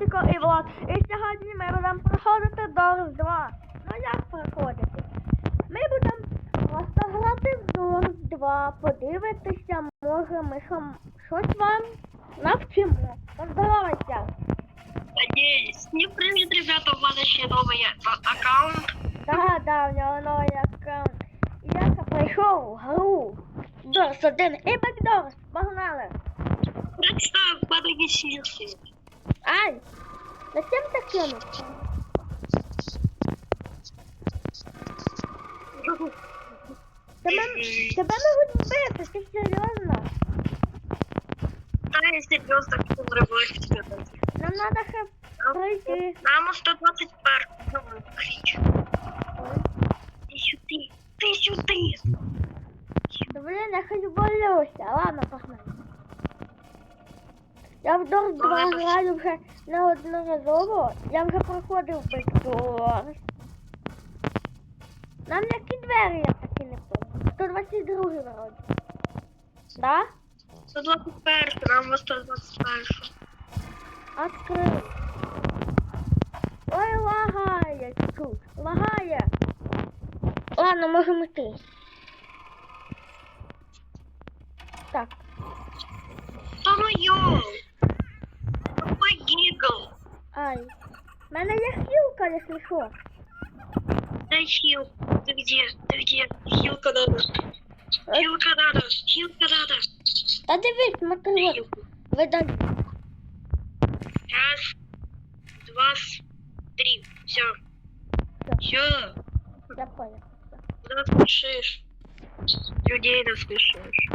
Ростіко і Влад. І сьогодні ми будемо проходити Doors 2. Ну як проходити? Ми будемо просто грати в Doors 2, подивитися, може ми що, щось вам навчимо. Поздоровайся. Надеюсь. Всем привет, ребята, у меня ще новый аккаунт. Да, да, в нього новий аккаунт. Я прийшов в гру. Doors 1 і Backdoors. Погнали. Представь, в мене Ай! Зачем ти кинув? Тебе, тебе можуть вбити, ти серйозно? Та я серйозно хочу зробити. Нам треба ще пройти. Нам 121 кріч. Ти сюди, ти сюди. Да блін, я хоч болюся. Ладно, погнали. Я в Дорс 2 граю вже неодноразово. Я вже проходив Backdoors. Нам які двері я таки не помню. 122 вроді. Да? 121, нам на 121. Открыл. Ой, лагає тут. Лагає. Ладно, можемо йти. Так. Та ну йоу. Какой гігл. Ай. У мене є хілка, якщо що. Дай хил. Ты где? Ты где? Хилка надо. Хилка надо. Хилка надо. Та дивись, смотри, от. Хилку. Видали. Раз, два, с- три. Все. Все. Я понял. Куда спешишь? Людей насмешишь.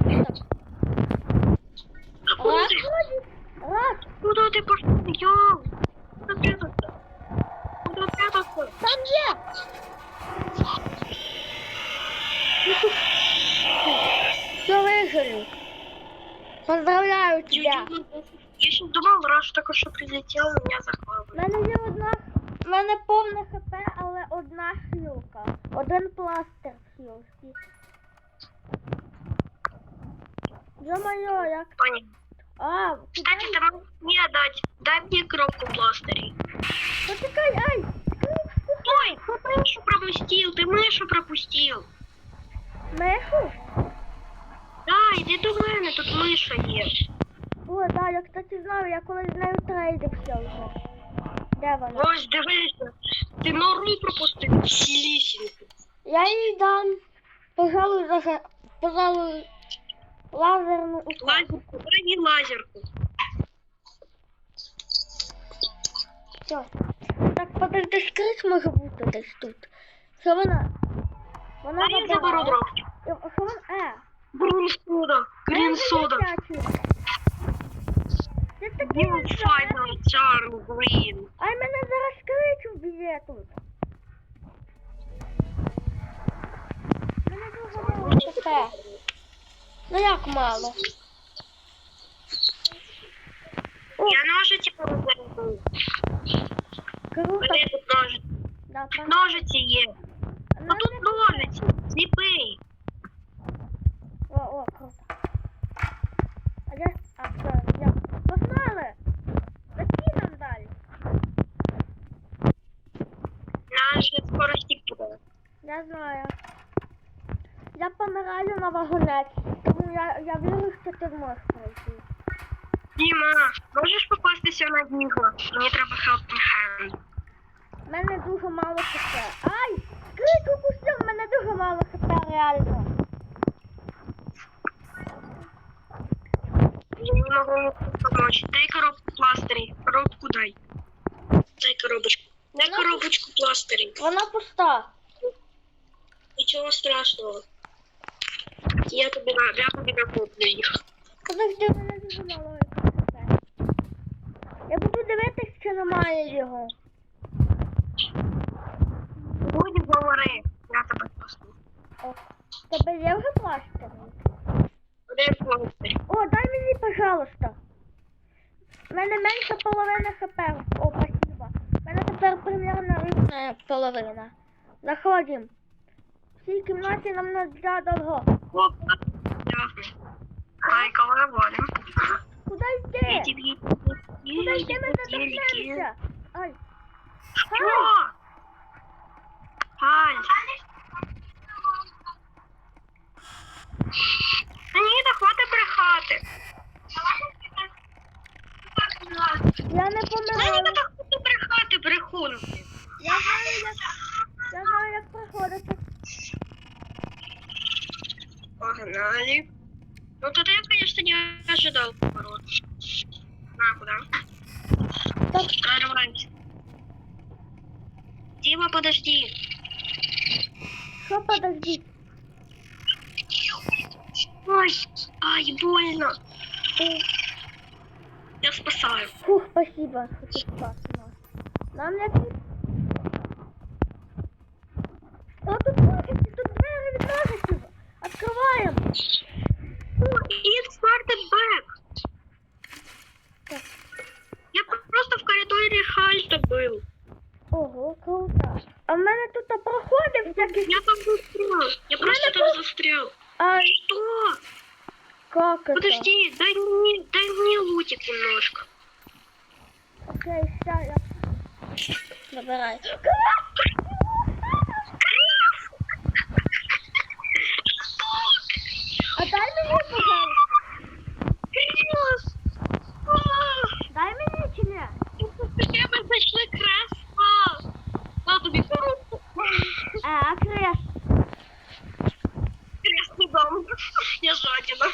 А куда Раз, ты? ходить. Раз. Куда ты пошел? Йоу! Куда прятаться? Куда прятаться? Там є. Все вижили. Поздравляю тебя. Я сейчас думал, раз только что прилетел, меня У захватывает. мене є одна. У мене повне хп, але одна хілка. Один пластир хілці. Йо-моє, як. Понятно. А, Кстати, ты можешь мне дать? Дай мне коробку пластырей. почекай, ай! Ой, ты мышу пропустил, ты мышу пропустил. Меху? Да, иди до мене, тут миша є. О, да, я, кстати, знаю, я колись з нею трейдився вже. Де вона? Ось, дивися. Ти нору пропустив. Сілісіньку. Я їй дам, пожалуй, за, пожалуй, лазерну. Лазерку, дай лазерку. Все. Так, подожди, скрить може бути десь тут. Що вона? Вона Дай я заберу дровки. Що вона? Е. Грін сода, грін сода. Це такий Грін файнал, чарм, грін. Ай, мене зараз кричу вб'є тут. Мене дуже мало хп. Ну як мало? Я ножиці порозрізаю. круто. Да, пан- ножиці є. Ну, А тут ножиці. Сліпий. О, о, круто. А я... А, все, я... Погнали! Нам далі? Наш скоро буде. Я знаю. Я помираю на вагонеті, я, я вірю, що ти зможеш пройти. Діма, можеш попастися на дігла? Мені треба helping hand. У мене дуже мало хп. Ай! Крик укусив, в мене дуже мало хп, реально. Я не могу ему помочь. Дай коробку пластырей. Коробку дай. Дай коробочку. Дай коробочку пластырей. Вона пуста. Ничего страшного. Я тобі на я тобі накоплю їх. Подожди, мене дуже мало хп. Я буду дивитись, чи немає його. Будь говори. Я тебе послухаю. О, тебе є вже пластир? Дай пластырь. О, дай мені, пожалуйста. У мене менше половини хп. О, спасибо. У мене тепер примерно рівна половина. Заходим. В цій кімнаті нам не довго. Опа. Дякую. Ай, коли будемо? Куди Я йти? тобі Куди йти ми задохнемося? Ай, Що? Галь. Ні, да хватить брехати. я не Ні, помираю. да хватить брехати, брехун. Я знаю, як, я знаю, як проходити. Погнали. Ну, тогда я, конечно, не ожидал поворот. А, куда? Нормально. Дима, подожди. що подожди? Ой, ай, больно. Я спасаю. Фух, спасибо. Нам не Забирай. А дай мені, пожалуйста. Крис! А, Дай мені чи ні? Таке ми знайшли кресло. На тобі коробку. А, креш. Кресний дом. Я жадіна.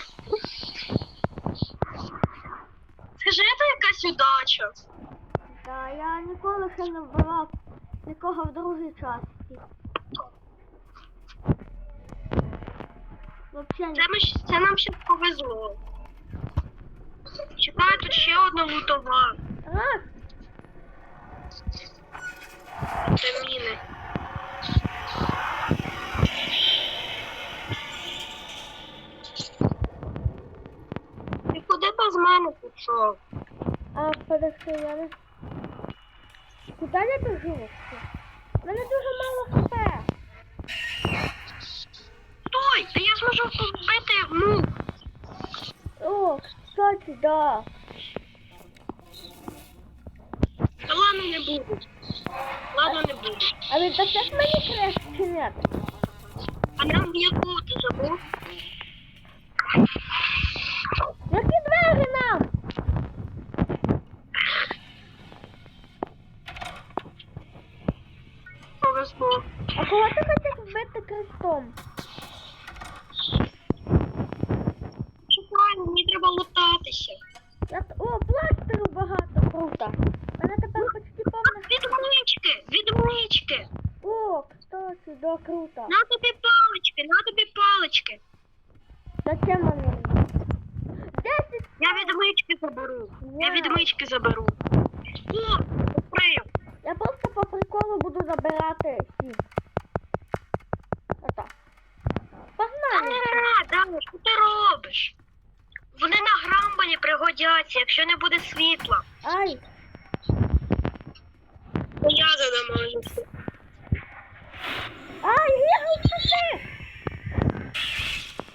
Скажи, це якась удача. Та я ніколи ще не вбивав нікого в другій часті. Вообще Це, ми, щ- це нам ще повезло. Чекай, тут ще одна лутова. Раз. Це міни. Ти куди без мене пішов? А, подожди, я не... Куди я біжу? У мене дуже мало хп. Стой! Та я зможу вбити мух. О, кстати, да. Та ладно, не буду. Ладно, не буду. А він дасиш мені креш чи ні? А нам в яку ти забув? Які двері нам? Повезло. А кого ти хотів вбити крестом? Чекай, мені треба лутатися. Я... т- О, пластиру багато, круто. У мене тепер почти повна... Відмички, відмички. О, да, круто. На тобі палички, на тобі палички. Зачем вони? Десять! Я відмички заберу. Я відмички заберу. О. Я просто по приколу буду забирати всі. Отак. Та Погнали! не рада, що ти робиш? Вони на грамбані пригодяться, якщо не буде світла. Ай! То я задамажуся. Ай, Гігл, спаси!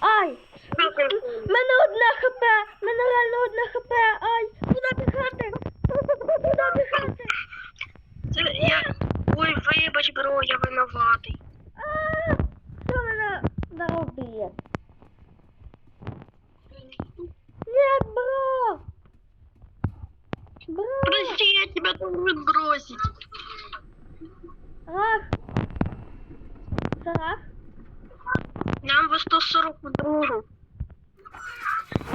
Ай! В мене одне хп! В мене реально одне хп! Ай! Куди бігати? Куди бігати? Це я. Ой, вибач, бро, я винуватий. А, Що мене наробили? Нет, бро! Бро! Прости, я тебя должен бросить. Це рах? Нам в 142.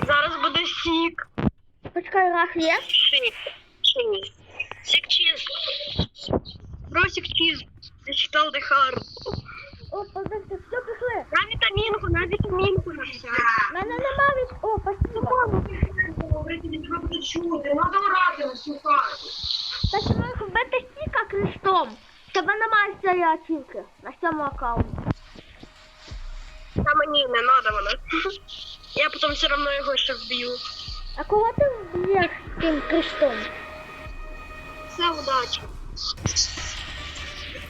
Зараз буде сік. Почекай, рах є? Сік. Чиз. Сік чиз. Бро, сік чиз. Я читал Дехар. О, подожди, все, пішли. На вітамінку, на вітамінку на все. В мене нема від... О. Надо орати шукати. Та ще можу вбити стіка крестом. Тебе немає цієї ачівки на цьому аккаунті. Та мені не надо вона. Я потім все одно його ще вб'ю. А кого ти вб'єш тим крестом? Все, удачі.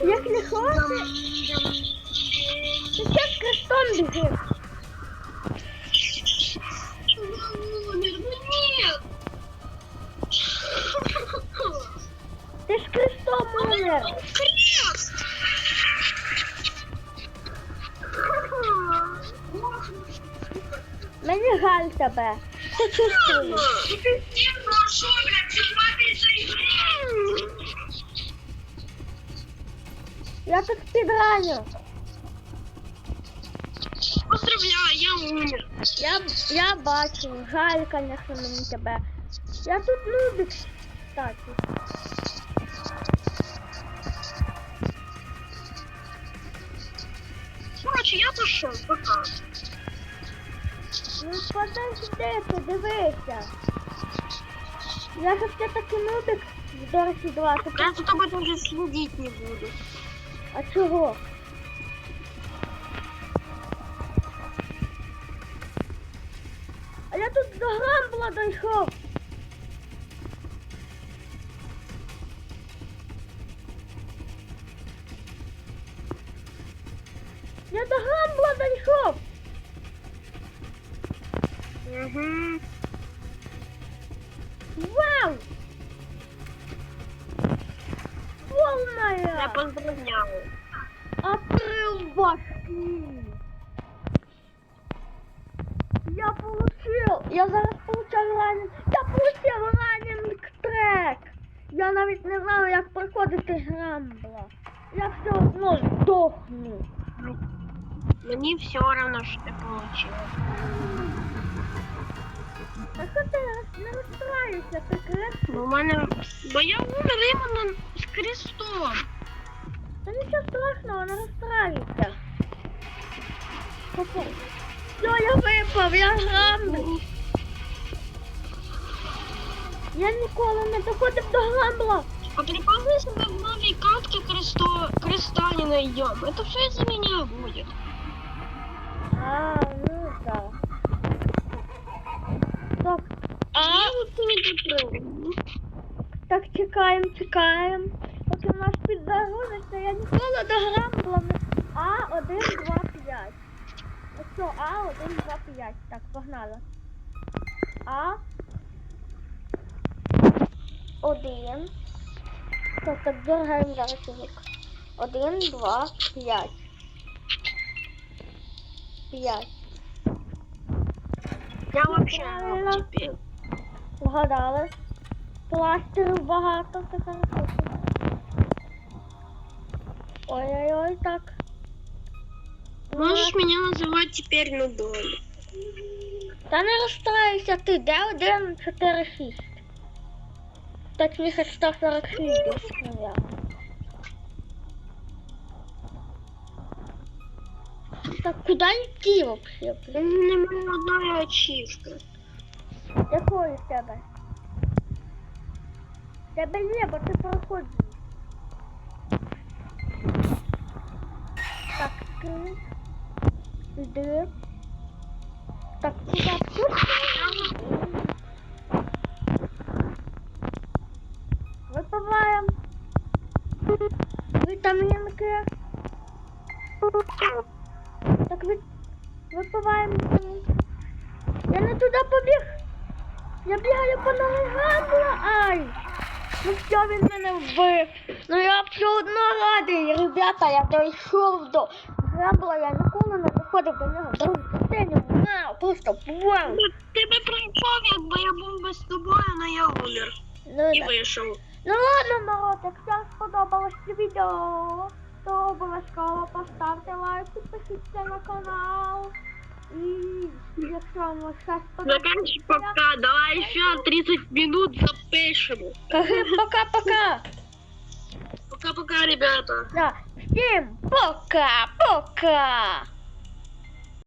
Як не хочеш, ти ще з крестом біжиш. Це чувствую. Я тут підраню. Поздравляю, я умер. Я, я бачу, жаль, конечно, мені тебе. Я тут нубик, кстати. Короче, я пошел, пока. Ну подожди, подивися. Я же все-таки нубик в Дорсі 2. Ти Я за тобой даже следить не буду. А чого? А я тут до Грамбла дійшов. Я до Грамбла дійшов. Поздравляю. Отрыв башки! Я получил! Я зараз получаю ранен. Я получив раненг трек! Я навіть не знаю, як проходити грамбла. Я все одно здохну. Мне все равно, что ты получил. А що ти не розстраюєшся, ти крес? Ну, у мене... Бо я умер іменно з крестом. Та нічого страшного, не розстраюйся. Попу. Все, я випав, я грамблю. Я ніколи не доходив до грамбла. А прикольно, если мы в новой катке кресто... креста не найдем. Это все из-за меня будет. А, ну так. Так, А я вот не допрыгну. так чекаємо, чекаємо. В я ніколи не... А, 1, 2, 5. Ось що, А, 1, 2, 5. Так, погнали. А. Один. Так, так, дергаємо зараз язик. Один, два, п'ять. П'ять. Я вообще теперь. Вгадали. Пластирів багато, це хорошо. Ой-ой-ой, так. Можешь меня называть теперь нудоль. Та не розстраюйся ти, де 1, 4, 6? Точніше 146 десь, наверное. Так куди йти вообще? блін? Немає одної ачівки. Якої в тебе? В Тебе є, бо ти проходиш. Ти. Іди. Так, куди тут? Випиваємо. Вітамінки. Так, ви... випиваємо. Я не туди побіг. Я бігаю по ногам, ай! Ну все, він мене вбив. Ну я все одно радий, ребята, я дійшов до грабла, я ніколи не доходив до нього. Вау, просто вау. Ну, Ти би прийшов, якби я був би з тобою, але я умер. Ну, І да. вийшов. ну ладно, народ, якщо вам сподобалось це відео, то обов'язково поставте лайк, підпишіться на канал. І якщо вам щось сподобалось, Заканчивай пока, давай ще 30 минут запишемо. кажи пока-пока. Пока-пока, ребята. Да, всем пока-пока!